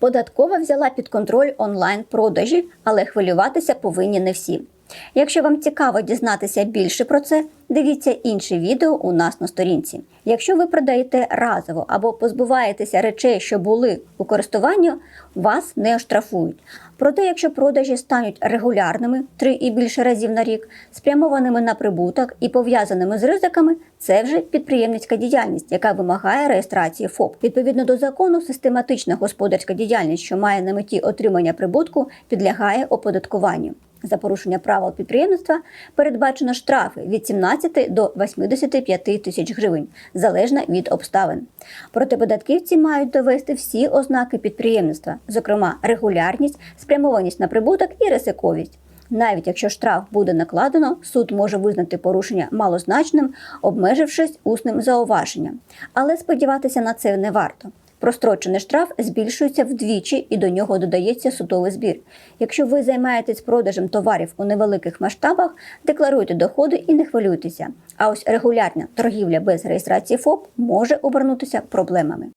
Податкова взяла під контроль онлайн-продажі, але хвилюватися повинні не всі. Якщо вам цікаво дізнатися більше про це, дивіться інше відео у нас на сторінці. Якщо ви продаєте разово або позбуваєтеся речей, що були у користуванні, вас не оштрафують. Проте, якщо продажі стануть регулярними три і більше разів на рік, спрямованими на прибуток і пов'язаними з ризиками, це вже підприємницька діяльність, яка вимагає реєстрації ФОП. Відповідно до закону, систематична господарська діяльність, що має на меті отримання прибутку, підлягає оподаткуванню. За порушення правил підприємництва передбачено штрафи від 17 до 85 тисяч гривень, залежно від обставин. Проте податківці мають довести всі ознаки підприємництва, зокрема регулярність, спрямованість на прибуток і ризиковість. Навіть якщо штраф буде накладено, суд може визнати порушення малозначним, обмежившись усним зауваженням. Але сподіватися на це не варто. Прострочений штраф збільшується вдвічі і до нього додається судовий збір. Якщо ви займаєтесь продажем товарів у невеликих масштабах, декларуйте доходи і не хвилюйтеся. А ось регулярна торгівля без реєстрації ФОП може обернутися проблемами.